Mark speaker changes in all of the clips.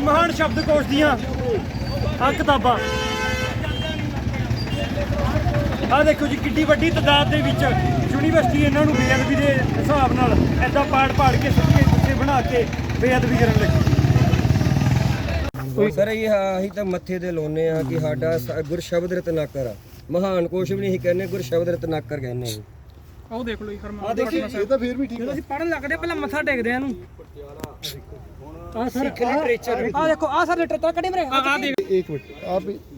Speaker 1: ਮਹਾਨ ਸ਼ਬਦਕੋਸ਼ ਦੀਆਂ ਆ ਕਿਤਾਬਾਂ। ਆ ਦੇਖੋ ਜੀ, ਕਿੱਡੀ ਵੱਡੀ ਤਾਦਾਦ ਦੇ ਵਿੱਚ ਯੂਨੀਵਰਸਿਟੀ ਇਹਨਾਂ ਨੂੰ ਬੇਅਦਬੀ ਦੇ ਹਿਸਾਬ ਨਾਲ ਐਦਾਂ ਪਾੜ ਪਾੜ ਕੇ ਸਿੱਧੇ ਗੁੱਸੇ ਬਣਾ ਕੇ ਬੇਅਦਬੀ ਕਰਨ ਲੱਗੀ।
Speaker 2: ਸਰ, ਇਹ ਅਸੀਂ ਤਾਂ ਮੱਥੇ ਤੇ ਲਾਉਨੇ ਆ ਕਿ ਸਾਡਾ ਸ- ਗੁਰ ਸ਼ਬਦ ਰਤਨਾਕਰ ਆ। ਮਹਾਨ ਕੁਛ ਵੀ ਨਹੀਂ ਅਸੀਂ ਕਹਿੰਦੇ ਗੁਰ ਸ਼ਬਦ ਰਤਨਾਕਰ ਕਹਿੰਦੇ ਅਸੀਂ
Speaker 3: ਉਹ ਦੇਖ ਲਓ ਜੀ ਫਰਮਾਨ ਆ ਦੇਖੀ ਇਹ ਤਾਂ ਫੇਰ ਵੀ ਠੀਕ ਜਦੋਂ ਅਸੀਂ ਪੜਨ ਲੱਗਦੇ ਪਹਿਲਾਂ ਮੱਥਾ ਟੇਕਦੇ ਆ ਇਹਨੂੰ।
Speaker 1: ਆ ਸਰ
Speaker 3: ਆ। ਦੇਖੋ ਆ ਸਰ ਲਿਟਰੇਚਰ ਕੱਢੇ ਮੇਰੇ ਆ ਦੇਖ।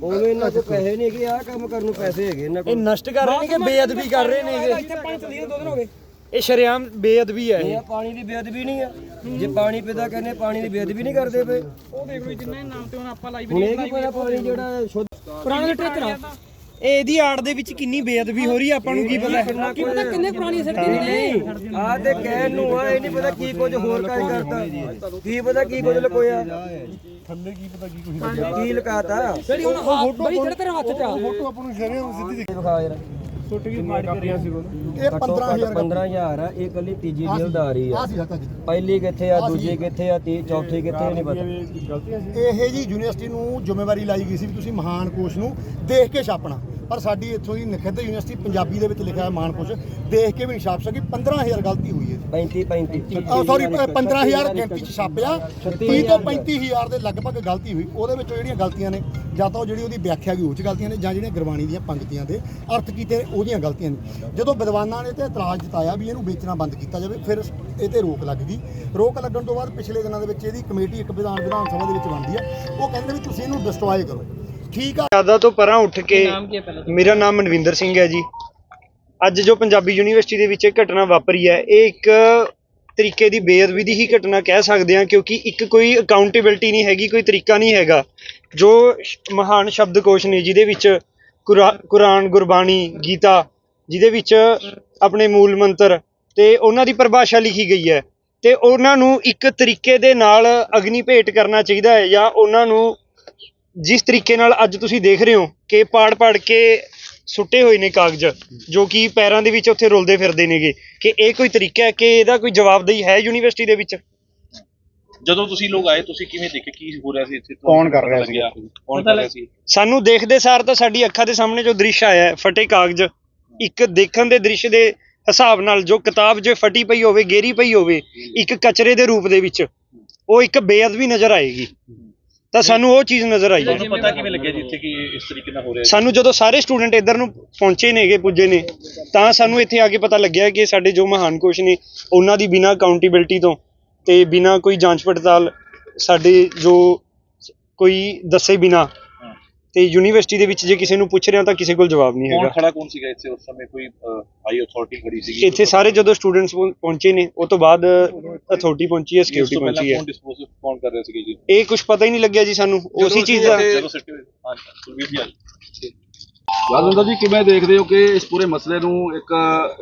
Speaker 2: ਉਦੋਂ ਇਹਨਾਂ ਕੋਲ ਪੈਸੇ ਨਹੀਂ ਹੈਗੇ ਆਹ ਕੰਮ ਕਰਨ ਨੂੰ ਪੈਸੇ ਹੈਗੇ ਇਹਨਾਂ
Speaker 1: ਇਹ
Speaker 2: ਕੋਲ।
Speaker 1: ਨਸ਼ਟ ਕਰ ਰਹੇ ਨੇ ਕਿ ਬੇਅਦਬੀ ਕਰ ਰਹੇ ਨੇ
Speaker 3: ਇੱਥੇ ਪਾਣੀ ਚੱਲੀ ਦੋ ਦਿਨ ਹੋ ਗਏ।
Speaker 1: ਇਹ ਸ਼ਰੇਆਮ ਬੇਅਦਬੀ ਹੈ ਇਹ।
Speaker 2: ਇਹ ਪਾਣੀ ਦੀ ਬੇਅਦਬੀ ਨਹੀਂ ਆ। ਜੇ ਪਾਣੀ ਪੈਦਾ ਕਰਨੇ ਪਾਣੀ ਦੀ ਬੇਅਦਬੀ ਨਹੀਂ ਕਰਦੇ ਪਏ।
Speaker 3: ਉਹ ਦੇਖ ਲਓ ਜੀ, ਜਿੰਨਾ ਇਹ ਨਾਮ ਤੇ ਹੁਣ ਆਪਾਂ
Speaker 2: ਹੁਣ
Speaker 3: ਲਾਈਬ੍ਰੇਰੀ
Speaker 2: ਇਹ ਕੀ ਪਤਾ ਪਾਣੀ ਜਿਹੜਾ ਸ਼ੁੱਧ
Speaker 3: ਪੁਰਾਣਾ ਲਿਟਰੇਚਰ ਆ।
Speaker 1: ਇਹ ਇਹਦੀ ਆੜ ਦੇ ਵਿੱਚ ਕਿੰਨੀ ਬੇਅਦਬੀ ਹੋ ਰਹੀ ਹੈ ਆਪਾਂ ਨੂੰ ਕੀ ਪਤਾ?
Speaker 3: ਕੀ ਪਤਾ ਕਿੰਨੇ ਪੁਰਾਣੀ ਦੀ ਨੇ?
Speaker 2: ਆ ਤੇ ਕਹਿਣ ਨੂੰ ਆ ਇਹ ਨਹੀਂ ਪਤਾ ਕੀ ਕੁਝ ਹੋਰ ਕਾਇ ਕਰਦਾ ਕੀ ਪਤਾ ਕੀ ਕੁਝ ਲਕੋਇਆ? ਥੱਲੇ ਕੀ ਪਤਾ ਕੀ ਕੁਝ ਕੀ ਲਕਾਤਾ?
Speaker 3: ਜਿਹੜੀ ਹੁਣ ਬੜੀ ਜਿਹੜੇ ਤੇਰੇ ਹੱਥ ਚ ਆ।
Speaker 2: ਵਿਖਾ ਯਾਰ। ਇਹ 15000 15000 ਆ ਇਹ ਕੱਲੀ ਤੀਜੀ ਜਿਲਦ ਆ। ਰਹੀ ਆ ਪਹਿਲੀ ਕਿੱਥੇ ਆ ਦੂਜੀ ਕਿੱਥੇ ਆ ਤੀ ਚੌਥੀ ਕਿੱਥੇ ਨਹੀਂ ਪਤਾ।
Speaker 4: ਇਹ ਜੀ ਯੂਨੀਵਰਸਿਟੀ ਨੂੰ ਜ਼ਿੰਮੇਵਾਰੀ ਲਾਈ ਗਈ ਸੀ ਵੀ ਤੁਸੀਂ ਮਹਾਨ ਕੋਸ਼ ਨੂੰ ਦੇਖ ਕੇ ਛਾਪਣਾ। ਪਰ ਸਾਡੀ ਇੱਥੋਂ ਦੀ ਨਖਿੱਧ ਯੂਨੀਵਰਸਿਟੀ ਪੰਜਾਬੀ ਦੇ ਵਿੱਚ ਲਿਖਿਆ ਹੈ ਮਹਾਨ ਕੋਸ਼ ਦੇਖ ਕੇ ਵੀ ਨਹੀਂ ਛਾਪ ਸਕੀ 15000 ਗਲਤੀ ਹੋਈ ਹੈ
Speaker 2: 35 35
Speaker 4: ਸੌਰੀ 15000 ਗਿਣਤੀ ਚ ਛਾਪਿਆ 30 ਤੋਂ 35000 ਦੇ ਲਗਭਗ ਗਲਤੀ ਹੋਈ। ਉਹਦੇ ਵਿੱਚੋਂ ਜਿਹੜੀਆਂ ਗਲਤੀਆਂ ਨੇ ਜਾਂ ਤਾਂ ਉਹ ਜਿਹੜੀ ਉਹਦੀ ਵਿਆਖਿਆ ਗਈ ਉਹ ਚ ਗਲਤੀਆਂ ਨੇ ਜਾਂ ਜਿਹੜੀਆਂ ਗੁਰਬਾਣੀ ਦੀਆਂ ਪੰਕਤੀਆਂ ਦੇ ਅਰਥ ਕੀਤੇ ਨੇ, ਉਹਦੀਆਂ ਗਲਤੀਆਂ ਨੇ। ਜਦੋਂ ਵਿਦਵਾਨਾਂ ਨੇ ਤੇ ਇਤਰਾਜ਼ ਜਤਾਇਆ ਵੀ ਇਹਨੂੰ ਵੇਚਣਾ ਬੰਦ ਕੀਤਾ ਜਾਵੇ ਫਿਰ ਇਹ ਤੇ ਰੋਕ ਲੱਗ ਗਈ। ਰੋਕ ਲੱਗਣ ਤੋਂ ਬਾਅਦ ਪਿਛਲੇ ਦਿਨਾਂ ਦੇ ਵਿੱਚ ਇਹਦੀ ਕਮੇਟੀ ਇੱਕ ਵਿਧਾਨ ਵਿਧਾਨ ਸਭਾ ਦੇ ਵਿੱਚ ਬਣਦੀ ਆ ਉਹ ਕਹਿੰਦੇ ਵੀ ਤੁਸੀਂ ਇਹਨੂੰ ਡਿਸਟਰੋਏ ਕਰੋ। ਠੀਕ ਆ।
Speaker 1: ਜ਼ਿਆਦਾ ਤੋਂ ਪਰਾਂ ਉੱਠ ਕੇ ਮੇਰਾ ਨਾਮ ਮਨਵਿੰਦਰ ਸਿੰਘ ਹੈ ਜੀ। ਅੱਜ ਜੋ ਪੰਜਾਬੀ ਯੂਨੀਵਰਸਿਟੀ ਦੇ ਵਿੱਚ ਇਹ ਘਟਨਾ ਵਾਪਰੀ ਹੈ ਇਹ ਇੱਕ ਤਰੀਕੇ ਦੀ ਬੇਅਦਬੀ ਦੀ ਹੀ ਘਟਨਾ ਕਹਿ ਸਕਦੇ ਹਾਂ ਕਿਉਂਕਿ ਇੱਕ ਕੋਈ ਅਕਾਊਂਟੇਬਿਲਟੀ ਨਹੀਂ ਹੈਗੀ ਕੋਈ ਤਰੀਕਾ ਨਹੀਂ ਹੈਗਾ। ਜੋ ਸ਼- ਮਹਾਨ ਸ਼ਬਦਕੋਸ਼ ਨੇ ਜਿਹਦੇ ਵਿੱਚ ਕੁਰਾ- ਕੁਰਾਨ ਗੁਰਬਾਣੀ ਗੀਤਾ ਜਿਹਦੇ ਵਿੱਚ ਆਪਣੇ ਮੂਲ ਮੰਤਰ ਤੇ ਉਹਨਾਂ ਦੀ ਪਰਿਭਾਸ਼ਾ ਲਿਖੀ ਗਈ ਹੈ। ਤੇ ਉਹਨਾਂ ਨੂੰ ਇੱਕ ਤਰੀਕੇ ਦੇ ਨਾਲ ਅਗਨੀ ਭੇਟ ਕਰਨਾ ਚਾਹੀਦਾ ਹੈ ਜਾਂ ਉਹਨਾਂ ਨੂੰ ਜਿਸ ਤਰੀਕੇ ਨਾਲ ਅੱਜ ਤੁਸੀਂ ਦੇਖ ਰਹੇ ਹੋ ਕਿ ਪਾੜ-ਪਾੜ ਕੇ ਸੁੱਟੇ ਹੋਏ ਨੇ ਕਾਗਜ਼ ਜੋ ਕਿ ਪੈਰਾਂ ਦੇ ਵਿੱਚ ਉੱਥੇ ਰੁਲਦੇ ਫਿਰਦੇ ਨੇਗੇ। ਕਿ ਇਹ ਕੋਈ ਤਰੀਕਾ ਹੈ ਕਿ ਇਹਦਾ ਕੋਈ ਜਵਾਬਦੇਹੀ ਹੈ ਯੂਨੀਵਰਸਿਟੀ ਦੇ ਵਿੱਚ?
Speaker 5: ਜਦੋਂ ਤੁਸੀਂ ਲੋਕ ਆਏ ਤੁਸੀਂ ਕਿਵੇਂ ਦੇਖੇ? ਕੀ ਹੋ ਰਿਹਾ ਸੀ ਇੱਥੇ?
Speaker 4: ਕੌਣ ਕਰ ਰਿਹਾ
Speaker 5: ਸੀ ਕੌਣ ਕਰ ਰਿਹਾ ਸੀ?
Speaker 1: ਸਾਨੂੰ ਦੇਖਦੇ ਸਾਰ ਤਾਂ ਸਾਡੀ ਅੱਖਾਂ ਦੇ ਸਾਹਮਣੇ ਜੋ ਦ੍ਰਿਸ਼ ਆਇਆ ਹੈ, ਫਟੇ ਕਾਗਜ਼ ਇੱਕ ਦੇਖਣ ਦੇ ਦ੍ਰਿਸ਼ ਦੇ ਹਿਸਾਬ ਨਾਲ ਜੋ ਕਿਤਾਬ ਜੇ ਫਟੀ ਪਈ ਹੋਵੇ ਗੇਰੀ ਪਈ ਹੋਵੇ ਇੱਕ ਕਚਰੇ ਦੇ ਰੂਪ ਦੇ ਵਿੱਚ ਉਹ ਇੱਕ ਬੇਅਦਬੀ ਨਜ਼ਰ ਆਏਗੀ। ਤਾਂ ਸਾਨੂੰ ਉਹ ਚੀਜ਼ ਨਜ਼ਰ ਆਈ। ਹੈ
Speaker 5: ਤੁਹਾਨੂੰ ਪਤਾ ਕਿਵੇਂ ਲੱਗਿਆ ਜੀ ਇੱਥੇ ਕਿ ਇਸ ਤਰੀਕੇ ਨਾਲ ਹੋ ਰਿਹਾ
Speaker 1: ਸਾਨੂੰ ਜਦੋਂ ਸਾਰੇ ਸਟੂਡੈਂਟ ਇੱਧਰ ਨੂੰ ਪਹੁੰਚੇ ਨੇਗੇ ਪੁੱਜੇ ਨੇ ਤਾਂ ਸਾਨੂੰ ਇੱਥੇ ਆ ਕੇ ਪਤਾ ਲੱਗਿਆ ਕਿ ਸਾਡੇ ਜੋ ਮਹਾਨ ਕੋਸ਼ ਨੇ ਉਹਨਾਂ ਦੀ ਬਿਨਾਂ ਅਕਾਊਂਟੇਬਿਲਟੀ ਤੋਂ ਤੇ ਬਿਨਾਂ ਕੋਈ ਜਾਂਚ ਪੜਤਾਲ ਸਾਡੇ ਜੋ ਕੋਈ ਦੱਸੇ ਬਿਨਾਂ ਤੇ ਯੂਨੀਵਰਸਿਟੀ ਦੇ ਵਿੱਚ ਜੇ ਕਿਸੇ ਨੂੰ ਪੁੱਛ ਰਿਹਾ ਤਾਂ ਕਿਸੇ ਕੋਲ ਜਵਾਬ ਨਹੀਂ
Speaker 5: ਕੌਣ
Speaker 1: ਹੈਗਾ।
Speaker 5: ਖੜਾ ਕੌਣ ਸੀਗਾ ਇੱਥੇ ਉਸ ਸਮੇਂ? ਕੋਈ ਹਾਈ ਅਥਾਰਟੀ ਖੜੀ ਸੀਗੀ?
Speaker 1: ਇੱਥੇ ਸਾਰੇ ਜਦੋਂ ਸਟੂਡੈਂਟਸ ਪਹੁੰਚੇ ਨੇ ਉਹ ਤੋਂ ਬਾਅਦ ਅਥਾਰਟੀ ਪਹੁੰਚੀ ਹੈ ਸਿਕਿਉਰਿਟੀ
Speaker 5: ਤੋਂ ਪਹਿਲਾਂ
Speaker 1: ਪਹੁੰਚੀ ਹੈ।
Speaker 5: ਕੌਣ ਡਿਸਪੋਜ਼ ਕੌਣ ਕਰ ਰਿਹਾ ਸੀਗਾ ਜੀ?
Speaker 1: ਇਹ ਕੁਝ ਪਤਾ ਹੀ ਨਹੀਂ ਲੱਗਿਆ ਜੀ ਸਾਨੂੰ ਉਸੇ ਚੀਜ਼ ਦਾ।
Speaker 5: ਜਦੋਂ ਹਾਂ ਜੀ ਆ ਜਾਓ।
Speaker 6: ਰਾਜਿੰਦਰ ਜੀ ਕਿਵੇਂ ਦੇਖਦੇ ਹੋ ਕਿ ਇਸ ਪੂਰੇ ਮਸਲੇ ਨੂੰ ਇੱਕ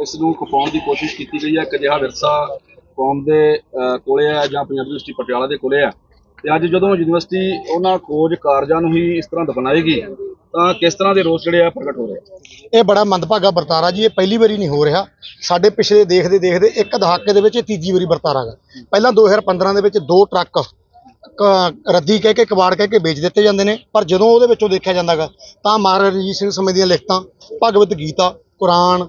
Speaker 6: ਇਸ ਨੂੰ ਖਪਾਉਣ ਦੀ ਕੋਸ਼ਿਸ਼ ਕੀਤੀ ਗਈ ਹੈ? ਇੱਕ ਅਜਿਹਾ ਵਿਰਸਾ ਕੌਮ ਦੇ ਅਹ, ਕੋਲੇ ਹੈ ਜਾਂ ਪੰਜਾਬੀ ਯੂਨੀਵਰਸਿਟੀ ਪਟਿਆਲਾ ਦੇ ਕੋਲੇ ਹੈ? ਤੇ ਅੱਜ ਜਦੋਂ ਯੂਨੀਵਰਸਿਟੀ ਉਹਨਾਂ ਖੋਜ ਕਾਰਜਾਂ ਨੂੰ ਹੀ ਇਸ ਤਰ੍ਹਾਂ ਦਫਨਾਏਗੀ ਤਾਂ ਕਿਸ ਤਰ੍ਹਾਂ ਦੇ ਰੋਸ ਜਿਹੜੇ ਆ ਪ੍ਰਗਟ ਹੋ ਰਹੇ
Speaker 4: ਇਹ ਬੜਾ ਮੰਦਭਾਗਾ ਵਰਤਾਰਾ ਜੀ, ਇਹ ਪਹਿਲੀ ਵਾਰੀ ਨਹੀਂ ਹੋ ਰਿਹਾ। ਸਾਡੇ ਪਿਛਲੇ ਦੇਖਦੇ ਦੇਖਦੇ ਇੱਕ ਦਹਾਕੇ ਦੇ ਵਿੱਚ ਇਹ ਤੀਜੀ ਵਾਰੀ ਵਰਤਾਰਾ ਗਾ। ਪਹਿਲਾਂ 2015 ਦੇ ਵਿੱਚ ਦੋ ਟਰੱਕ ਰੱਦੀ ਕਹਿ ਕੇ, ਕਬਾੜ ਕਹਿ ਕੇ ਵੇਚ ਦਿੱਤੇ ਜਾਂਦੇ ਨੇ। ਪਰ ਜਦੋਂ ਉਹਦੇ ਵਿੱਚੋਂ ਦੇਖਿਆ ਜਾਂਦਾਗਾ ਤਾਂ ਮਹਾਰਾਜਾ ਰਣਜੀਤ ਸਿੰਘ ਸਮੇਂ ਦੀਆਂ ਲਿਖਤਾਂ ਭਗਵਤ ਗੀਤਾ ਕੁਰਾਨ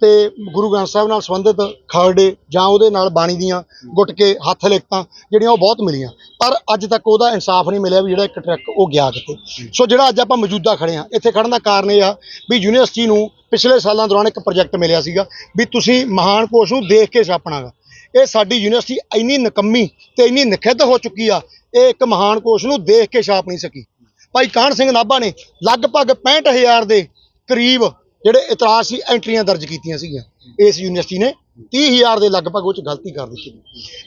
Speaker 4: ਤੇ ਗੁਰੂ ਗ੍ਰੰਥ ਸਾਹਿਬ ਨਾਲ ਸੰਬੰਧਿਤ ਖਰੜੇ ਜਾਂ ਉਹਦੇ ਨਾਲ ਬਾਣੀ ਦੀਆਂ ਗੁਟਕੇ ਹੱਥ ਲਿਖਤਾਂ ਜਿਹੜੀਆਂ ਉਹ ਬਹੁਤ ਮਿਲੀਆਂ। ਪਰ ਅੱਜ ਤੱਕ ਉਹਦਾ ਇਨਸਾਫ ਨਹੀਂ ਮਿਲਿਆ ਵੀ ਜਿਹੜਾ ਇੱਕ ਟਰੱਕ ਉਹ ਗਿਆ ਕਿਤੇ। ਸੋ ਜਿਹੜਾ ਅੱਜ ਆਪਾਂ ਮੌਜੂਦਾ ਖੜੇ ਆ ਇੱਥੇ ਖੜਨ ਦਾ ਕਾਰਨ ਇਹ ਆ ਵੀ ਯੂਨੀਵਰਸਿਟੀ ਨੂੰ ਪਿਛਲੇ ਸਾਲਾਂ ਦੌਰਾਨ ਇੱਕ ਪ੍ਰੋਜੈਕਟ ਮਿਲਿਆ ਸੀਗਾ ਵੀ ਤੁਸੀਂ ਮਹਾਨ ਕੋਸ਼ ਨੂੰ ਦੇਖ ਕੇ ਛਾਪਣਾਗਾ। ਇਹ ਸਾਡੀ ਯੂਨੀਵਰਸਿਟੀ ਇੰਨੀ ਨਕੰਮੀ ਤੇ ਇੰਨੀ ਨਖਿੱਧ ਹੋ ਚੁੱਕੀ ਆ, ਇਹ ਇੱਕ ਮਹਾਨ ਕੋਸ਼ ਨੂੰ ਦੇਖ ਕੇ ਛਾਪ ਨਹੀਂ ਸਕੀ। ਭਾਈ ਕਾਹਨ ਸਿੰਘ ਨਾਭਾ ਨੇ ਲਗਭਗ 65000 ਦੇ ਕਰੀਬ ਜਿਹੜੇ ਇਤਰਾਜ਼ ਸੀ ਐਂਟਰੀਆਂ ਦਰਜ ਕੀਤੀਆਂ ਸੀਗੀਆਂ। ਇਸ ਯੂਨੀਵਰਸਿਟੀ ਨੇ 30000 ਦੇ ਲਗਭਗ ਉਹ ਚ ਗਲਤੀ ਕਰ ਦਿੱਤੀ।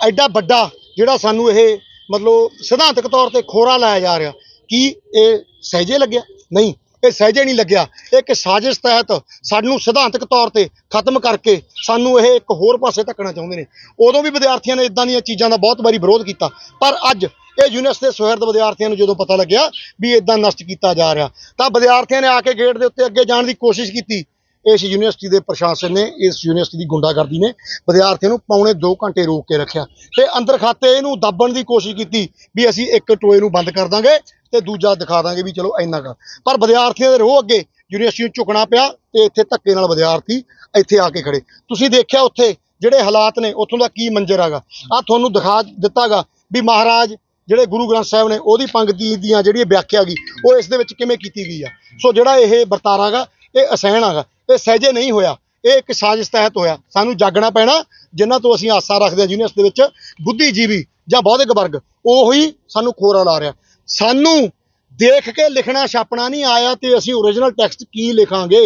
Speaker 4: ਐਡਾ ਵੱਡਾ ਜਿਹੜਾ ਸਾਨੂੰ ਇਹ ਮਤਲਬ ਸਿਧਾਂਤਕ ਤੌਰ ਤੇ ਖੋਰਾ ਲਾਇਆ ਜਾ ਰਿਹਾ, ਕੀ ਇਹ ਸਹਿਜੇ ਲੱਗਿਆ? ਨਹੀਂ। ਇਹ ਸਹਿਜੇ ਨਹੀਂ ਲੱਗਿਆ। ਇੱਕ ਸਾਜ਼ਿਸ਼ ਤਹਿਤ ਸਾਨੂੰ ਸਿਧਾਂਤਕ ਤੌਰ ਤੇ ਖਤਮ ਕਰਕੇ ਸਾਨੂੰ ਇਹ ਇੱਕ ਹੋਰ ਪਾਸੇ ਧੱਕਣਾ ਚਾਹੁੰਦੇ ਨੇ। ਉਦੋਂ ਵੀ ਵਿਦਿਆਰਥੀਆਂ ਨੇ ਇਦਾਂ ਦੀਆਂ ਚੀਜ਼ਾਂ ਦਾ ਬਹੁਤ ਵਾਰੀ ਵਿਰੋਧ ਕੀਤਾ। ਪਰ ਅੱਜ ਇਹ ਯੂਨੀਵਰਸਿਟੀ ਦੇ ਸੁਹਿਰਦ ਵਿਦਿਆਰਥੀਆਂ ਨੂੰ ਜਦੋਂ ਪਤਾ ਲੱਗਿਆ ਵੀ ਇਦਾਂ ਨਸ਼ਟ ਕੀਤਾ ਜਾ ਰਿਹਾ, ਤਾਂ ਵਿਦਿਆਰਥੀਆਂ ਨੇ ਆ ਕੇ ਗੇਟ ਦੇ ਉੱਤੇ ਅੱਗੇ ਜਾਣ ਦੀ ਕੋਸ਼ਿਸ਼ ਕੀਤੀ। ਇਸ ਯੂਨੀਵਰਸਿਟੀ ਦੇ ਪ੍ਰਸ਼ਾਸਨ ਨੇ ਇਸ ਯੂਨੀਵਰਸਿਟੀ ਦੀ ਗੁੰਡਾਗਰਦੀ ਨੇ ਵਿਦਿਆਰਥੀਆਂ ਨੂੰ ਪੌਣੇ 2 ਘੰਟੇ ਰੋਕ ਕੇ ਰੱਖਿਆ ਤੇ ਅੰਦਰ ਖਾਤੇ ਇਹਨੂੰ ਦੱਬਣ ਦੀ ਕੋਸ਼ਿਸ਼ ਕੀਤੀ ਵੀ ਅਸੀਂ ਇੱਕ ਟੋਏ ਨੂੰ ਬੰਦ ਕਰ ਦਾਂਗੇ ਤੇ ਦੂਜਾ ਦਿਖਾ ਦਾਂਗੇ ਵੀ ਚਲੋ ਇੰਨਾ ਕਰ ਪਰ ਵਿਦਿਆਰਥੀਆਂ ਦੇ ਰੋਹ ਅੱਗੇ ਯੂਨੀਵਰਸਿਟੀ ਨੂੰ ਝੁਕਣਾ ਪਿਆ ਤੇ ਇੱਥੇ ਧੱਕੇ ਨਾਲ ਵਿਦਿਆਰਥੀ ਇੱਥੇ ਆ ਕੇ ਖੜੇ। ਤੁਸੀਂ ਦੇਖਿਆ ਉੱਥੇ ਜਿਹੜੇ ਹਾਲਾਤ ਨੇ, ਉੱਥੋਂ ਦਾ ਕੀ ਮੰਜ਼ਰ ਹੈਗਾ? ਆ ਤੁਹਾਨੂੰ ਦਿਖਾ ਦਿੱਤਾਗਾ ਵੀ ਮਹਾਰਾਜ ਜਿਹੜੇ ਗੁਰੂ ਗ੍ਰੰਥ ਸਾਹਿਬ ਨੇ ਉਹਦੀ ਪੰਗਤੀ ਦੀਆਂ ਜਿਹੜੀ ਵਿਆਖਿਆ ਗਈ, ਉਹ ਇਸ ਦੇ ਵਿੱਚ ਕਿਵੇਂ ਕੀਤੀ ਗਈ ਆ? ਸੋ ਜਿਹੜਾ ਇਹ ਵਰਤਾਰਾ ਗਾ ਇਹ ਅਸਹਿਣ ਹੈਗਾ। ਇਹ ਸਹਿਜੇ ਨਹੀਂ ਹੋਇਆ। ਇਹ ਇੱਕ ਸਾਜ਼ਿਸ਼ ਤਹਿਤ ਹੋਇਆ। ਸਾਨੂੰ ਜਾਗਣਾ ਪੈਣਾ ਜਿਨ੍ਹਾਂ ਤੋਂ ਅਸੀਂ ਆਸਾ ਰੱਖਦੇ ਹਾਂ ਯੂਨੀਵਰਸਿਟੀ ਦੇ ਵਿੱਚ ਬੁੱਧੀਜੀਵੀ ਜਾਂ ਬੌਧਿਕ ਵਰਗ, ਉਹੀ ਸਾਨੂੰ ਖੋਰਾ ਲਾ ਰਿਹਾ। ਸਾਨੂੰ ਦੇਖ ਕੇ ਲਿਖਣਾ ਛਾਪਣਾ ਨਹੀਂ ਆਇਆ ਤੇ ਅਸੀਂ ਓਰੀਜਨਲ ਟੈਕਸਟ ਕੀ ਲਿਖਾਂਗੇ?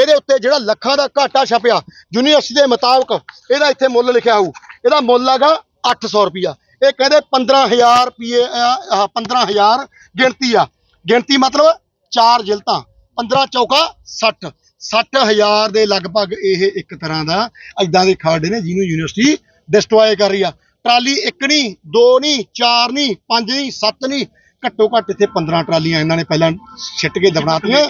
Speaker 4: ਇਹਦੇ ਉੱਤੇ ਜਿਹੜਾ ਲੱਖਾਂ ਦਾ ਘਾਟਾ ਛਪਿਆ, ਯੂਨੀਵਰਸਿਟੀ ਦੇ ਮੁਤਾਬਕ ਇਹਦਾ ਇੱਥੇ ਮੁੱਲ ਲਿਖਿਆ ਹੋਊ। ਇਹਦਾ ਮੁੱਲ ਹੈਗਾ 800 ਰੁਪਿਆ ਇਹ ਕਹਿੰਦੇ 15000 ਰੁਪਏ 15000 ਗਿਣਤੀ ਆ। ਗਿਣਤੀ ਮਤਲਬ ਚਾਰ ਜਿਲਤਾਂ 15 ਚੌਕਾ 60 60000 ਦੇ ਲਗਭਗ ਇਹ ਇੱਕ ਤਰ੍ਹਾਂ ਦਾ ਐਦਾਂ ਦੇ ਖਾੜੇ ਨੇ ਜਿਹਨੂੰ ਯੂਨੀਵਰਸਿਟੀ ਡਿਸਟਰੋਏ ਕਰ ਰਹੀ ਆ। ਟਰਾਲੀ ਇੱਕ ਨਹੀਂ ਦੋ ਨਹੀਂ ਚਾਰ ਨਹੀਂ ਪੰਜ ਨਹੀਂ ਸੱਤ ਨਹੀਂ ਘੱਟੋ ਘੱਟ ਇੱਥੇ 15 ਟਰਾਲੀਆਂ ਇਹਨਾਂ ਨੇ ਪਹਿਲਾਂ ਛਿੱਟ ਕੇ
Speaker 5: ਇਹ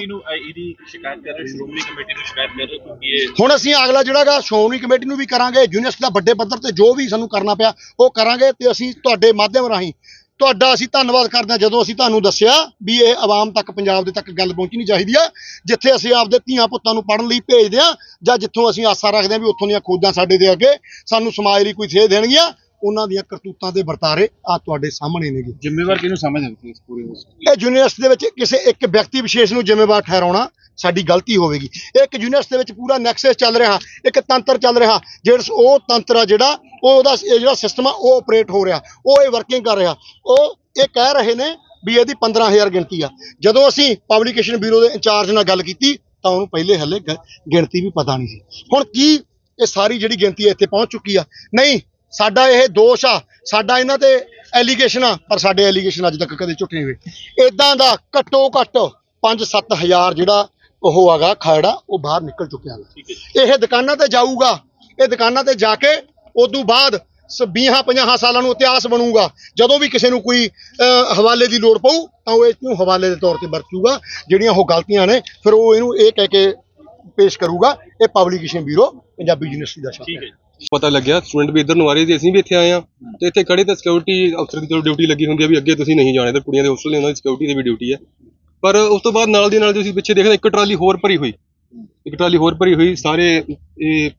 Speaker 4: ਹੁਣ ਅਸੀਂ ਅਗਲਾ ਜਿਹੜਾ ਗਾ ਸ਼੍ਰੋਮਣੀ ਕਮੇਟੀ ਨੂੰ ਵੀ ਕਰਾਂਗੇ ਯੂਨੀਵਰਸਿਟੀ ਦਾ ਵੱਡੇ ਪੱਧਰ ਤੇ ਜੋ ਵੀ ਸਾਨੂੰ ਕਰਨਾ ਪਿਆ ਉਹ ਕਰਾਂਗੇ ਤੇ ਅਸੀਂ ਤੁਹਾਡੇ ਮਾਧਿਅਮ ਰਾਹੀਂ ਤੁਹਾਡਾ ਅਸੀਂ ਧੰਨਵਾਦ ਕਰਦੇ ਹਾਂ ਜਦੋਂ ਅਸੀਂ ਤੁਹਾਨੂੰ ਦੱਸਿਆ ਵੀ ਇਹ ਆਵਾਮ ਤੱਕ, ਪੰਜਾਬ ਦੇ ਤੱਕ ਗੱਲ ਪਹੁੰਚਣੀ ਚਾਹੀਦੀ ਆ, ਜਿੱਥੇ ਅਸੀਂ ਆਪਦੇ ਧੀਆਂ ਪੁੱਤਾਂ ਨੂੰ ਪੜ੍ਹਨ ਲਈ ਭੇਜਦੇ ਆ ਜਾਂ ਜਿੱਥੋਂ ਅਸੀਂ ਆਸਾ ਰੱਖਦੇ ਹਾਂ ਵੀ ਉੱਥੋਂ ਦੀਆਂ ਖੋਜਾਂ ਸਾਡੇ ਦੇ ਅੱਗੇ, ਸਾਨੂੰ ਸਮਾਜ ਲਈ ਕੋਈ ਸੇਧ ਦੇਣਗੀਆਂ। ਉਹਨਾਂ ਦੀਆਂ ਕਰਤੂਤਾਂ ਦੇ ਵਰਤਾਰੇ ਆ ਤੁਹਾਡੇ ਸਾਹਮਣੇ ਨੇਗੇ।
Speaker 6: ਜ਼ਿੰਮੇਵਾਰ ਕਿਹਨੂੰ ਸਮਝਦੇ ਹੋ ਇਸ ਪੂਰੇ
Speaker 4: ਇਹ ਯੂਨੀਵਰਸਿਟੀ ਦੇ ਵਿੱਚ ਕਿਸੇ ਇੱਕ ਵਿਅਕਤੀ ਵਿਸ਼ੇਸ਼ ਨੂੰ ਜ਼ਿੰਮੇਵਾਰ ਠਹਿਰਾਉਣਾ ਸਾਡੀ ਗਲਤੀ ਹੋਵੇਗੀ। ਇੱਕ ਯੂਨੀਵਰਸਿਟੀ ਦੇ ਵਿੱਚ ਪੂਰਾ ਨੈਕਸਸ ਚੱਲ ਰਿਹਾ ਇੱਕ ਤੰਤਰ ਚੱਲ ਰਿਹਾ ਜਿਹੜਾ ਉਹ ਤੰਤਰ ਆ ਜਿਹੜਾ ਉਹ ਉਹਦਾ ਇਹ ਜਿਹੜਾ ਸਿਸਟਮ ਆ ਉਹ ਆਪਰੇਟ ਹੋ ਰਿਹਾ ਉਹ ਇਹ ਵਰਕਿੰਗ ਕਰ ਰਿਹਾ। ਉਹ ਇਹ ਕਹਿ ਰਹੇ ਨੇ ਵੀ ਇਹਦੀ 15000 ਗਿਣਤੀ ਆ। ਜਦੋਂ ਅਸੀਂ ਪਬਲੀਕੇਸ਼ਨ ਬਿਊਰੋ ਦੇ ਇੰਚਾਰਜ ਨਾਲ ਗੱਲ ਕੀਤੀ ਤਾਂ ਉਹਨੂੰ ਪਹਿਲੇ ਹੱਲੇ ਗਿਣਤੀ ਵੀ ਪਤਾ ਨਹੀਂ ਸੀ। ਹੁਣ ਕੀ ਇਹ ਸਾਰੀ ਜਿਹੜੀ ਗਿਣਤੀ ਇੱਥੇ ਪਹੁੰਚ ਚੁੱਕੀ ਆ? ਨਹੀਂ ਸਾਡਾ ਇਹ ਦੋਸ਼ ਆ ਸਾਡਾ ਇਹਨਾਂ ਤੇ ਐਲੀਗੇਸ਼ਨ ਆ ਪਰ ਸਾਡੇ ਐਲੀਗੇਸ਼ਨ ਅੱਜ ਤੱਕ ਕਦੇ ਝੁੱਟੇ ਨਹੀਂ ਹੋਏ। ਇਦਾਂ ਦਾ ਘੱਟੋ ਘੱਟ 5-7000 ਜਿਹੜਾ ਉਹ ਹੈਗਾ ਖਾੜਾ ਉਹ ਬਾਹਰ ਨਿਕਲ ਚੁੱਕਿਆ ਗਾ ਇਹ ਦੁਕਾਨਾਂ ਤੇ ਜਾਊਗਾ ਇਹ ਦੁਕਾਨਾਂ ਤੇ ਜਾ ਕੇ ਉਦੋਂ ਬਾਅਦ 20 50 ਸਾਲਾਂ ਨੂੰ ਇਤਿਹਾਸ ਬਣੂਗਾ। ਜਦੋਂ ਵੀ ਕਿਸੇ ਨੂੰ ਕੋਈ ਹਵਾਲੇ ਦੀ ਲੋੜ ਪਊ ਤਾਂ ਉਹ ਇਸ ਨੂੰ ਹਵਾਲੇ ਦੇ ਤੌਰ ਤੇ ਵਰਤੂਗਾ। ਜਿਹੜੀਆਂ ਉਹ ਗਲਤੀਆਂ ਨੇ ਫਿਰ ਉਹ ਇਹਨੂੰ ਇਹ ਕਹਿ ਕੇ ਪੇਸ਼ ਕਰੂਗਾ। ਇਹ ਪਬਲਿਕੇਸ਼ਨ ਬਿਊਰੋ ਪੰਜਾਬੀ ਯੂਨੀਵਰਸਿਟੀ ਦਾ ਹੈ
Speaker 7: ਪਤਾ ਲੱਗਿਆ, ਸਟੂਡੈਂਟ ਵੀ ਇੱਧਰ ਨੂੰ ਆ ਰਹੇ ਸੀ, ਅਸੀਂ ਵੀ ਇੱਥੇ ਆਏ ਆ ਤੇ ਇੱਥੇ ਖੜੇ ਤਾਂ ਸਿਕਿਉਰਿਟੀ ਅਫਸਰ ਦੀ ਚਲੋ ਡਿਊਟੀ ਲੱਗੀ ਹੁੰਦੀ ਆ ਵੀ ਅੱਗੇ ਤੁਸੀਂ ਨਹੀਂ ਜਾਣੇ, ਤੇ ਕੁੜੀਆਂ ਦੇ ਹੋਸਟਲ ਨੇ ਉਹਨਾਂ ਦੀ ਸਿਕਿਉਰਿਟੀ ਦੀ ਵੀ ਡਿਊਟੀ ਹੈ ਪਰ ਉਸ ਤੋਂ ਬਾਅਦ ਨਾਲ ਦੀ ਨਾਲ ਜੇ ਅਸੀਂ ਪਿੱਛੇ ਦੇਖਦੇ, ਇੱਕ ਟਰਾਲੀ ਹੋਰ ਭਰੀ ਹੋਈ। ਇੱਕ ਟਰਾਲੀ ਹੋਰ ਭਰੀ ਹੋਈ, ਸਾਰੇ ਇਹ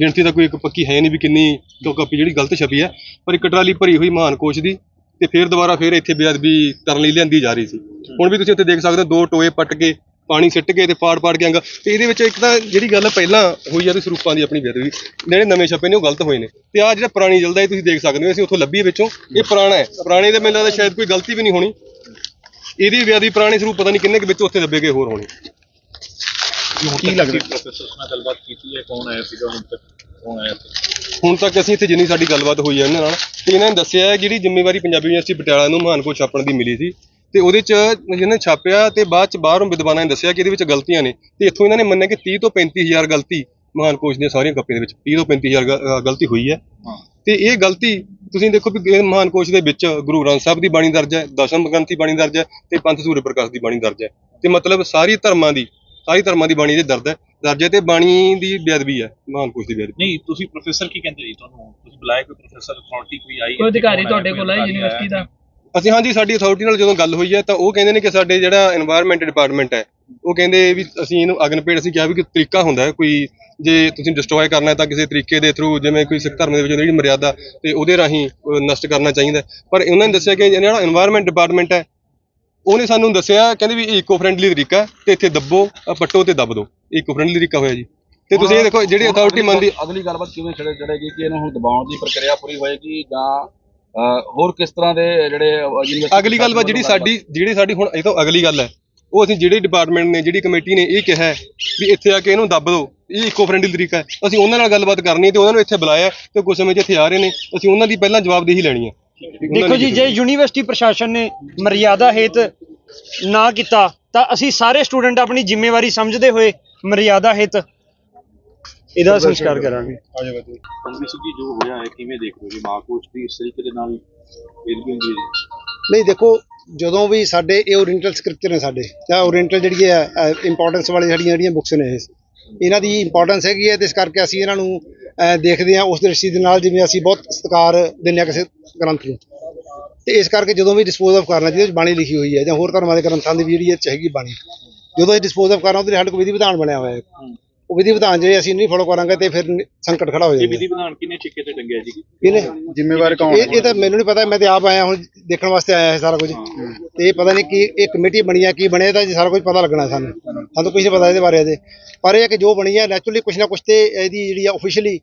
Speaker 7: ਗਿਣਤੀ ਦਾ ਕੋਈ ਇੱਕ ਪੱਕੀ ਹੈ ਨਹੀਂ ਵੀ ਕਿੰਨੀ ਕਾਪੀ ਜਿਹੜੀ ਗਲਤ ਛਪੀ ਹੈ। ਪਰ ਇੱਕ ਟਰਾਲੀ ਭਰੀ ਹੋਈ ਮਹਾਨ ਕੋਸ਼ ਦੀ, ਤੇ ਫਿਰ ਦੁਬਾਰਾ ਫਿਰ ਇੱਥੇ ਬੇਅਦਬੀ ਕਰਨ ਲਈ ਲਿਆਂਦੀ ਜਾ ਰਹੀ ਸੀ। ਹੁਣ ਵੀ ਤੁਸੀਂ ਇੱਥੇ ਦੇਖ ਸਕਦੇ ਹੋ, ਦੋ ਟੋਏ ਪੱਟ ਕੇ ਪਾਣੀ ਸਿੱਟ ਕੇ ਤੇ ਪਾੜ ਪਾੜ ਕੇ ਅੰਗ ਤੇ ਇਹਦੇ ਵਿੱਚ ਇੱਕ ਤਾਂ ਜਿਹੜੀ ਗੱਲ ਪਹਿਲਾਂ ਹੋਈ ਆ ਤੇ ਸਰੂਪਾਂ ਦੀ ਆਪਣੀ ਬੇਅਦਬੀ ਜਿਹੜੇ ਨਵੇਂ ਛਪੇ ਨੇ ਉਹ ਗਲਤ ਹੋਏ ਨੇ। ਤੇ ਆ ਜਿਹੜਾ ਪੁਰਾਣੀ ਜਲਦਾ ਇਹ ਤੁਸੀਂ ਦੇਖ ਸਕਦੇ ਹੋ ਅਸੀਂ ਉੱਥੋਂ ਲੱਭੀ ਵਿੱਚੋਂ ਇਹ ਪੁਰਾਣਾ ਹੈ। ਪੁਰਾਣੇ ਦੇ ਮੈਨੂੰ ਲੱਗਦਾ ਸ਼ਾਇਦ ਕੋਈ ਗਲਤੀ ਵੀ ਨਹੀਂ ਹੋਣੀ। ਇਹਦੀ ਬੇਅਦਬੀ ਪੁਰਾਣੇ ਸਰੂਪ ਪਤਾ ਨਹੀਂ ਕਿੰਨੇ ਕੁ ਵਿੱਚ ਉੱਥੇ ਦੱਬੇ ਗਏ ਹੋਰ ਹੋਣੇ।
Speaker 5: ਕੀ ਲੱਗਦਾ? ਪ੍ਰੋਫੈਸਰ ਨਾਲ ਗੱਲਬਾਤ ਕੀਤੀ ਹੈ? ਕੌਣ ਆਇਆ ਸੀਗਾ ਹੁਣ ਤੱਕ? ਕੌਣ ਆਇਆ
Speaker 7: ਹੁਣ ਤੱਕ ਅਸੀਂ ਇੱਥੇ ਜਿੰਨੀ ਸਾਡੀ ਗੱਲਬਾਤ ਹੋਈ ਹੈ ਇਹਨਾਂ ਨਾਲ ਤੇ ਇਹਨਾਂ ਨੇ ਦੱਸਿਆ ਹੈ ਜਿਹੜੀ ਜ਼ਿੰਮੇਵਾਰੀ ਪੰਜਾਬੀ ਯੂਨੀਵਰਸਿਟੀ ਪਟਿਆਲਾ ਨੂੰ ਮਹਾਨ ਕੋਸ਼ ਛਾਪਣ ਦੀ ਮਿਲੀ ਸੀ ਤੇ ਉਹਦੇ ਚ ਜਿਹਨੇ ਛਾਪਿਆ ਤੇ ਬਾਅਦ ਚ ਬਾਹਰੋਂ ਵਿਦਵਾਨਾਂ ਨੇ ਦੱਸਿਆ ਕਿ ਇਹਦੇ ਵਿੱਚ ਗਲਤੀਆਂ ਨੇ। ਤੇ ਇੱਥੋਂ ਇਹਨਾਂ ਨੇ ਮੰਨਿਆ ਕਿ 30 ਤੋਂ 35000 ਗਲਤੀ ਮਹਾਨ ਕੋਸ਼ ਦੀਆਂ ਸਾਰੀਆਂ ਕਾਪੀਆਂ ਦੇ ਵਿੱਚ 30 ਤੋਂ 35000 ਗ- ਅ, ਗਲਤੀ ਹੋਈ ਹੈ। ਤੇ ਇਹ ਗਲਤੀ ਤੁਸੀਂ ਦੇਖੋ ਵੀ ਮਹਾਨ ਕੋਸ਼ ਦੇ ਵਿੱਚ ਗੁਰੂ ਗ੍ਰੰਥ ਸਾਹਿਬ ਦੀ ਬਾਣੀ ਦਰਜ ਹੈ ਦਸ਼ਮ ਗ੍ਰੰਥੀ ਬਾਣੀ ਦਰਜ ਹੈ ਤੇ ਪੰਥ ਸੂਰੇ ਪ੍ਰਕਾਸ਼ ਦੀ ਬਾਣੀ ਦਰਜ ਹੈ। ਤੇ ਮਤਲਬ ਸਾਰੀ ਧਰਮਾਂ ਦੀ ਸਾਰੀ ਧਰਮਾਂ ਦੀ ਬਾਣੀ ਦੇ ਦਰਦ ਹੈ ਦਰਜ ਹੈ ਤੇ ਬਾਣੀ ਦੀ ਬੇਅਦਬੀ ਹੈ ਮਹਾਨ ਕੋਸ਼ ਦੀ ਬੇਅਦਬੀ।
Speaker 5: ਨਹੀਂ ਤੁਸੀਂ ਪ੍ਰੋਫੈਸਰ ਕੀ ਕਹਿੰਦੇ ਜੀ? ਤੁਹਾਨੂੰ ਤੁਸੀਂ ਬੁਲਾਇਆ ਕੋਈ ਪ੍ਰੋਫੈਸਰ ਅਥਾਰਟੀ ਕੋਈ ਆਈ
Speaker 3: ਕੋਈ ਅਧਿਕਾਰੀ ਤੁਹਾਡੇ ਕੋਲ
Speaker 5: ਅਧਿਕਾਰੀ
Speaker 3: ਯੂਨੀਵਰਸਿਟੀ ਦਾ?
Speaker 7: ਅਸੀਂ ਹਾਂਜੀ ਸਾਡੀ ਅਥਾਰਟੀ ਨਾਲ ਜਦੋਂ ਗੱਲ ਹੋਈ ਹੈ ਤਾਂ ਉਹ ਕਹਿੰਦੇ ਨੇ ਕਿ ਸਾਡੇ ਜਿਹੜਾ এনवायरमेंट ਡਿਪਾਰਟਮੈਂਟ ਹੈ ਉਹ ਕਹਿੰਦੇ ਵੀ ਅਸੀਂ ਇਹਨੂੰ ਅਗਨਪੇੜ ਅਸੀਂ ਕਿਹਾ ਵੀ ਕੋਈ ਤਰੀਕਾ ਹੁੰਦਾ ਹੈ ਕੋਈ ਜੇ ਤੁਸੀਂ ਡਿਸਟਰੋਏ ਕਰਨਾ ਹੈ ਤਾਂ ਕਿਸੇ ਤਰੀਕੇ ਦੇ ਥਰੂ ਜਿਵੇਂ ਕੋਈ ਸਿੱਖ ਧਰਮ ਦੇ ਵਿੱਚ ਜਿਹੜੀ ਮਰਿਆਦਾ ਤੇ ਉਹਦੇ ਰਾਹੀਂ ਨਸ਼ਟ ਕਰਨਾ ਚਾਹੀਦਾ ਪਰ ਉਹਨਾਂ ਨੇ ਦੱਸਿਆ ਕਿ ਜਿਹੜਾ এনवायरमेंट ਡਿਪਾਰਟਮੈਂਟ ਹੈ ਉਹਨੇ ਸਾਨੂੰ ਦੱਸਿਆ ਕਹਿੰਦੇ ਵੀ ਈਕੋ ਫਰੈਂਡਲੀ ਤਰੀਕਾ ਤੇ ਇੱਥੇ ਦੱਬੋ ਪੱਟੋ ਤੇ ਦੱਬ ਦਿਓ ਈਕੋ ਫਰੈਂਡਲੀ ਤਰੀਕਾ ਹੋਇਆ ਜੀ। ਤੇ ਤੁਸੀਂ ਇਹ ਦੇਖੋ ਜਿਹੜੀ ਅਥਾਰਟੀ ਮੰਨਦੀ
Speaker 6: ਅਗਲੀ ਗੱਲਬਾਤ ਕਿਵੇਂ ਛੜੇ ਚੜੇਗੀ ਕਿ ਇਹਨੂੰ ਹੁਣ ਦਬਾਉਣ ਦੀ ਪ੍ਰਕਿਰਿਆ ਪੂਰੀ ਹੋਏਗੀ ਜਾਂ ਹੋਰ ਕਿਸ ਤਰ੍ਹਾਂ ਦੇ ਜਿਹੜੇ
Speaker 7: ਅਗਲੀ ਗੱਲ ਵਾ ਜਿਹੜੀ ਸਾਡੀ ਜਿਹੜੀ ਸਾਡੀ ਹੁਣ ਇਹ ਤੋਂ ਅਗਲੀ ਗੱਲ ਹੈ। ਉਹ ਅਸੀਂ ਜਿਹੜੇ ਡਿਪਾਰਟਮੈਂਟ ਨੇ ਜਿਹੜੀ ਕਮੇਟੀ ਨੇ ਇਹ ਕਿਹਾ ਵੀ ਇੱਥੇ ਆ ਕੇ ਇਹਨੂੰ ਦੱਬ ਦਿਓ ਇਹ ਇਕੋ ਫ੍ਰੈਂਡਲੀ ਤਰੀਕਾ ਹੈ। ਅਸੀਂ ਉਹਨਾਂ ਨਾਲ ਗੱਲਬਾਤ ਕਰਨੀ ਹੈ ਤੇ ਉਹਨਾਂ ਨੂੰ ਇੱਥੇ ਬੁਲਾਇਆ ਤੇ ਕੁਝ ਸਮੇਂ 'ਚ ਇੱਥੇ ਆ ਰਹੇ ਨੇ। ਅਸੀਂ ਉਹਨਾਂ ਦੀ ਪਹਿਲਾਂ ਜਵਾਬਦੇਹੀ ਲੈਣੀ ਹੈ।
Speaker 1: ਦੇਖੋ ਜੀ ਜੇ ਯੂਨੀਵਰਸਿਟੀ ਪ੍ਰਸ਼ਾਸਨ ਨੇ ਮਰਿਆਦਾ ਹੇਤ ਨਾ ਕੀਤਾ ਤਾਂ ਅਸੀਂ ਸਾਰੇ ਸਟੂਡੈਂਟ ਆਪਣੀ ਜ਼ਿੰਮੇਵਾਰੀ ਸਮਝਦੇ ਹੋਏ ਮਰਿਆਦਾ ਹੇਤ ਇਹਦਾ ਸੰਸਕਾਰ ਕਰਾਂਗੇ।
Speaker 5: ਪਰਮਿਸ਼ਨ ਜੀ ਜੋ ਹੋਇਆ ਹੈ ਕਿਵੇਂ ਦੇਖ ਰਹੇ ਹੋ ਜੀ? ਮਾਕੋਚ ਦੀ ਇਸ ਤਰੀਕੇ ਦੇ ਨਾਲ ਬੇਦਬੀ ਹੁੰਦੀ ਹੈ ਜੀ?
Speaker 8: ਨਹੀਂ ਦੇਖੋ ਜਦੋਂ ਵੀ ਸਾਡੇ ਇਹ ਓਰੀਐਂਟਲ ਸਕ੍ਰਿਪਚਰ ਨੇ ਸਾਡੇ ਜਾਂ ਓਰੀਐਂਟਲ ਜਿਹੜੀ ਹੈ ਇੰਪੋਰਟੈਂਸ ਵਾਲੀ ਸਾਡੀਆਂ ਜਿਹੜੀਆਂ ਬੁੱਕਸ ਨੇ ਇਹ ਇਹਨਾਂ ਦੀ ਇੰਪੋਰਟੈਂਸ ਹੈਗੀ ਹੈ ਤੇ ਇਸ ਕਰਕੇ ਅਸੀਂ ਇਹਨਾਂ ਨੂੰ ਦੇਖਦੇ ਹਾਂ ਉਸ ਦ੍ਰਿਸ਼ਟੀ ਦੇ ਨਾਲ ਜਿਵੇਂ ਅਸੀਂ ਬਹੁਤ ਸਤਿਕਾਰ ਦਿੰਦੇ ਹਾਂ ਕਿਸੇ ਗ੍ਰੰਥ ਨੂੰ। ਤੇ ਇਸ ਕਰਕੇ ਜਦੋਂ ਵੀ ਡਿਸਪੋਜ਼ ਆਫ ਕਰਨਾ ਜਿਹਦੇ ਵਿੱਚ ਬਾਣੀ ਲਿਖੀ ਹੋਈ ਹੈ ਜਾਂ ਹੋਰ ਧਰਮਾਂ ਦੇ ਗ੍ਰੰਥਾਂ ਦੀ ਵੀ ਜਿਹੜੀ ਇਹ 'ਚ ਹੈਗੀ ਬਾਣੀ। ਜਦੋਂ ਅਸੀਂ ਡਿਸਪੋਜ਼ ਆਫ ਕਰਨਾ ਉਹਦੇ ਲਈ ਸਾਡੇ ਕੋਲ ਵਿਧੀ ਵਿਧਾਨ ਬਣਿਆ ਹੋਇਆ ਹੈ। ਉਹ ਵਿਧੀ ਵਿਧਾਨ ਜੇ ਅਸੀਂ ਨਹੀਂ ਫੋਲੋ ਕਰਾਂਗੇ ਤੇ ਫਿਰ ਸੰਕਟ ਖੜਾ ਹੋ
Speaker 5: ਇਹ
Speaker 8: ਜਾਏਗਾ।
Speaker 5: ਵਿਧੀ ਵਿਧਾਨ ਕਿੰਨੇ ਠੇਕੇ ਤੇ ਟੰਗਿਆ ਜੀ?
Speaker 8: ਇਹਨੇ ਜ਼ਿੰਮੇਵਾਰ ਕੌਣ ਇਹ ਇਹ ਤਾਂ ਮੈਨੂੰ ਨਹੀਂ ਪਤਾ ਮੈਂ ਤੇ ਆਪ ਆਇਆ ਹੁਣ ਦੇਖਣ ਵਾਸਤੇ ਆਇਆ ਇਹ ਸਾਰਾ ਕੁਝ। ਤੇ ਇਹ ਪਤਾ ਨਹੀਂ ਕੀ ਇਹ ਕਮੇਟੀ ਬਣੀ ਆ ਕੀ ਬਣਿਆ ਤਾਂ ਜੀ ਸਾਰਾ ਕੁਝ ਪਤਾ ਲੱਗਣਾ ਸਾਨੂੰ। ਸਾਨੂੰ ਕੁਝ ਨਹੀਂ ਪਤਾ ਇਹਦੇ ਬਾਰੇ ਅਜੇ। ਪਰ ਇਹ ਹੈ ਕਿ ਜੋ ਬਣੀ ਹੈ ਨੈਚੁਰਲੀ ਕੁਝ ਨਾ ਕੁਝ ਤੇ ਇਹਦੀ ਜਿਹੜੀ ਆ ਆਫੀਸ਼ੀਅਲੀ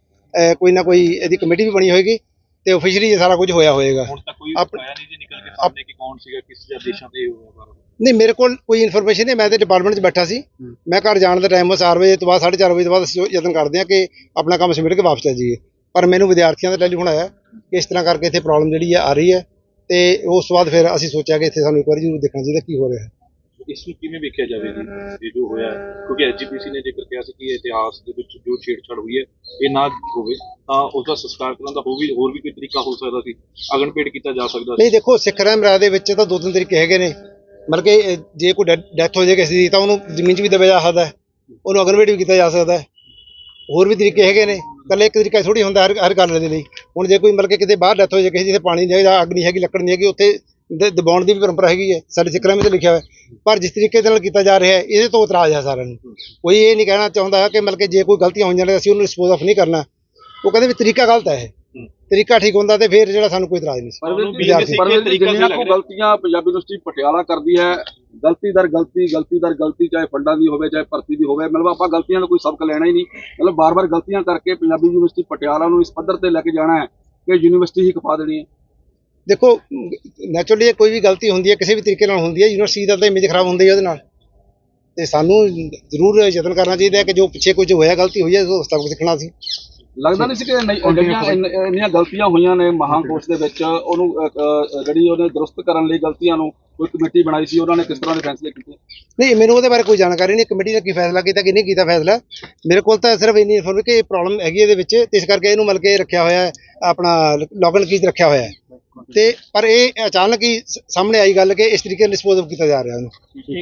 Speaker 8: ਕੋਈ ਨਾ ਕੋਈ ਇਹਦੀ ਕਮੇਟੀ ਵੀ ਬਣੀ ਹੋਏਗੀ ਤੇ ਆਫੀਸ਼ੀਅਲੀ ਇਹ ਸਾਰਾ ਕੁਝ ਹੋਇਆ ਹੋਏਗਾ।
Speaker 5: ਹੁਣ ਤੱਕ ਕੋਈ
Speaker 8: ਆਪ-
Speaker 5: ਆਇਆ ਨਹੀਂ ਜੀ ਨਿਕਲ ਕੇ ਸਾਹਮਣੇ ਕਿ ਕੌਣ ਸੀਗਾ ਕਿਸ ਜਾਂ ਦੇਸ਼ਾਂ ਤੇ ਹੋਇਆ ਬਾਰੇ।
Speaker 8: ਨਹੀਂ ਮੇਰੇ ਕੋਲ ਕੋਈ ਇਨਫੋਰਮੇਸ਼ਨ ਨਹੀਂ ਮੈਂ ਤੇ ਡਿਪਾਰਟਮੈਂਟ 'ਚ ਬੈਠਾ ਸੀ। ਮੈਂ ਘਰ ਜਾਣ ਦਾ ਟਾਈਮ 4 ਵਜੇ ਤੋਂ ਬਾਅਦ 4:30 ਵਜੇ ਤੋਂ ਬਾਅਦ ਅਸੀਂ ਯਤਨ ਕਰਦੇ ਹਾਂ ਕਿ ਆਪਣਾ ਕੰਮ ਸਮੇਟ ਕੇ ਵਾਪਸ ਚੱਲ ਜਾਈਏ। ਪਰ ਮੈਨੂੰ ਵਿਦਿਆਰਥੀਆਂ ਦਾ ਟੈਲੀਫੋਨ ਆਇਆ ਕਿ ਇਸ ਤਰ੍ਹਾਂ ਕਰਕੇ ਇੱਥੇ ਪ੍ਰੋਬਲਮ ਜਿਹੜੀ ਹੈ ਆ ਰਹੀ ਹੈ ਤੇ ਉਸ ਤੋਂ ਬਾਅਦ ਫਿਰ ਅਸੀਂ ਸੋਚਿਆ ਕਿ ਇੱਥੇ ਸਾਨੂੰ ਇੱਕ ਵਾਰੀ ਜ਼ਰੂਰ ਦੇਖਣਾ ਚਾਹੀਦਾ ਕੀ ਹੋ ਰਿਹਾ ਹੈ।
Speaker 5: ਇਸ ਨੂੰ ਕਿਵੇਂ ਵੇਖਿਆ ਜਾਵੇ ਜੀ? ਇਹ ਜੋ ਹੋਇਆ ਹੈ? ਕਿਉਂਕਿ ਐਜੀਪੀਸੀ ਨੇ ਜ਼ਿਕਰ ਕਿਹਾ ਸੀ ਕਿ ਇਤਿਹਾਸ ਦੇ ਵਿੱਚ ਜੋ ਛੇੜਛਾੜ ਹੋਈ ਹੈ ਇਹ ਨਾ ਹੋਵੇ ਤਾਂ ਉਸ ਦਾ ਸੰਸਕਾਰ ਕਰਨ ਦਾ ਹੋਰ ਵੀ ਹੋਰ ਵੀ ਕੋਈ ਤਰੀਕਾ ਹੋ ਸਕਦਾ ਸੀ? ਅਗਨਪੇੜ ਕੀਤਾ ਜਾ ਸਕਦਾ ਸੀ?
Speaker 8: ਨਹੀਂ ਦੇਖੋ ਸਿੱਖ ਰਹਿਮ ਰਾਜ ਦੇ ਵਿੱਚ ਤਾਂ ਦੋ ਤਿੰਨ ਤਰੀਕੇ ਹੈਗੇ ਨੇ। ਮਤਲਬ ਕਿ ਜੇ ਕੋਈ ਡੈਥ ਹੋ ਜਾਏ ਕਿਸੇ ਦੀ, ਤਾਂ ਉਹਨੂੰ ਜ਼ਮੀਨ 'ਚ ਵੀ ਦਬਿਆ ਜਾ ਸਕਦਾ ਹੈ। ਉਹਨੂੰ ਅਗਨਵੇਟ ਵੀ ਕੀਤਾ ਜਾ ਸਕਦਾ ਹੈ। ਹੋਰ ਵੀ ਤਰੀਕੇ ਹੈਗੇ ਨੇ। ਇਕੱਲੇ ਇੱਕ ਤਰੀਕਾ ਥੋੜੀ ਹੁੰਦਾ ਹਰ ਹਰ ਗੱਲ ਦੇ ਲਈ। ਹੁਣ ਜੇ ਕੋਈ ਮਤਲਬ ਕਿ ਕਿਤੇ ਬਾਹਰ ਡੈਥ ਹੋ ਜਾਏ ਕਿਸੇ ਜਿੱਥੇ ਪਾਣੀ ਨਹੀਂ ਹੈਗਾ ਅੱਗ ਨਹੀਂ ਹੈਗੀ, ਲੱਕੜ ਨਹੀਂ ਹੈਗੀ, ਉੱਥੇ ਦ- ਦਬਾਉਣ ਦੀ ਵੀ ਪਰੰਪਰਾ ਹੈਗੀ ਹੈ। ਸਾਡੇ ਸਿੱਖਾਂ ਵਿੱਚ ਲਿਖਿਆ ਹੋਇਆ ਪਰ ਜਿਸ ਤਰੀਕੇ ਦੇ ਨਾਲ ਕੀਤਾ ਜਾ ਰਿਹਾ ਹੈ, ਇਹਦੇ ਤੋਂ ਇਤਰਾਜ਼ ਹੈ ਸਾਰਿਆਂ ਨੂੰ। ਕੋਈ ਇਹ ਨਹੀਂ ਕਹਿਣਾ ਚਾਹੁੰਦਾ ਕਿ ਮਤਲਬ ਕਿ ਜੇ ਕੋਈ ਗਲਤੀਆਂ ਹੋਈਆਂ ਨੇ, ਅਸੀਂ ਉਹਨੂੰ ਡਿਸਪੋਜ਼ ਆਫ ਨਹੀਂ ਕਰਨਾ। ਉਹ ਕਹਿੰਦੇ ਵੀ ਤਰੀਕਾ ਗਲਤ ਹੈ ਇਹ। ਤਰੀਕਾ ਠੀਕ ਹੁੰਦਾ ਤੇ ਫਿਰ ਜਿਹੜਾ ਸਾਨੂੰ ਕੋਈ ਇਤਰਾਜ਼ ਨਹੀਂ ਸੀ।
Speaker 6: ਪਰਵੇਜ਼ ਜੀ ਜਿੰਨੀਆਂ ਕੋ। ਗਲਤੀਆਂ ਪੰਜਾਬੀ ਯੂਨੀਵਰਸਿਟੀ ਪਟਿਆਲਾ ਕਰਦੀ ਹੈ ਗਲਤੀ ਦਰ ਗਲਤੀ ਗਲਤੀ ਦਰ ਗਲਤੀ ਚਾਹੇ ਫੰਡਾਂ ਦੀ ਹੋਵੇ ਚਾਹੇ ਭਰਤੀ ਦੀ ਹੋਵੇ ਮਤਲਬ ਆਪਾਂ ਗਲਤੀਆਂ ਦਾ ਕੋਈ ਸਬਕ ਲੈਣਾ ਹੀ ਨਹੀਂ। ਮਤਲਬ ਬਾਰ-ਬਾਰ ਗਲਤੀਆਂ ਕਰਕੇ ਪੰਜਾਬੀ ਯੂਨੀਵਰਸਿਟੀ ਪਟਿਆਲਾ ਨੂੰ ਇਸ ਪੱਧਰ ਤੇ ਲੈ ਕੇ ਜਾਣਾ ਹੈ ਕਿ ਯੂਨੀਵਰਸਿਟੀ ਹੀ ਖਪਾ ਦੇਣੀ ਹੈ।
Speaker 8: ਦੇਖੋ ਨੈਚੁਰਲੀ ਕੋਈ ਵੀ ਗਲਤੀ ਹੁੰਦੀ ਹੈ ਕਿਸੇ ਵੀ ਤਰੀਕੇ ਨਾਲ ਹੁੰਦੀ ਹੈ ਯੂਨੀਵਰਸਿਟੀ ਦਾ ਤਾਂ ਇਮੇਜ ਖਰਾਬ ਹੁੰਦੀ ਹੈ ਉਹਦੇ ਨਾਲ। ਤੇ ਸਾਨੂੰ ਜ਼ਰੂਰ ਯਤਨ ਕਰਨਾ ਚਾਹੀਦਾ ਹੈ ਕਿ ਜੋ ਪਿੱਛੇ ਕੁਝ ਹੋਇਆ ਗਲਤੀ ਹੋਈ ਹੈ ਉਸ ਸਬਕ ਸਿੱਖਣਾ ਸੀ।
Speaker 6: ਲੱਗਦਾ ਨਹੀਂ ਸੀ ਕਿ ਇੰਨੀ- ਇੰਨੀਆਂ ਇੰਨ- ਇੰਨੀਆਂ ਗਲਤੀਆਂ ਹੋਈਆਂ ਨੇ ਮਹਾਂਕੋਸ਼ ਦੇ ਵਿੱਚ ਉਹਨੂੰ ਜਿਹੜੀ ਉਹਨੇ ਦਰੁਸਤ ਕਰਨ ਲਈ ਗਲਤੀਆਂ ਨੂੰ ਕੋਈ ਕਮੇਟੀ ਬਣਾਈ ਸੀ ਉਹਨਾਂ ਨੇ ਕਿਸ ਤਰ੍ਹਾਂ ਦੇ ਫੈਸਲੇ ਕੀਤੇ?
Speaker 8: ਨਹੀਂ ਮੈਨੂੰ ਉਹਦੇ ਬਾਰੇ ਕੋਈ ਜਾਣਕਾਰੀ ਨਹੀਂ ਕਮੇਟੀ ਨੇ ਕੀ ਫੈਸਲਾ ਕੀਤਾ ਕਿ ਨਹੀਂ ਕੀਤਾ ਫੈਸਲਾ? ਮੇਰੇ ਕੋਲ ਤਾਂ ਸਿਰਫ ਇੰਨੀ ਇਨਫੋਰਮੇਸ਼ਨ ਕਿ ਇਹ ਪ੍ਰੋਬਲਮ ਹੈਗੀ ਇਹਦੇ ਵਿੱਚ ਤੇ ਇਸ ਕਰਕੇ ਇਹਨੂੰ ਮਤਲਬ ਕਿ ਰੱਖਿਆ ਹੋਇਆ ਆਪਣਾ ਲੌਗਨ ਕੀਜ਼ ਰੱਖਿਆ ਹੋਇਆ ਤੇ ਪਰ ਇਹ ਅਚਾਨਕ ਹੀ ਸਾਹਮਣੇ ਆਈ ਗੱਲ ਕਿ ਇਸ ਤਰੀਕੇ ਨਾਲ ਡਿਸਪੋਜ਼ ਕੀਤਾ ਜਾ ਰਿਹਾ ਉਹਨੂੰ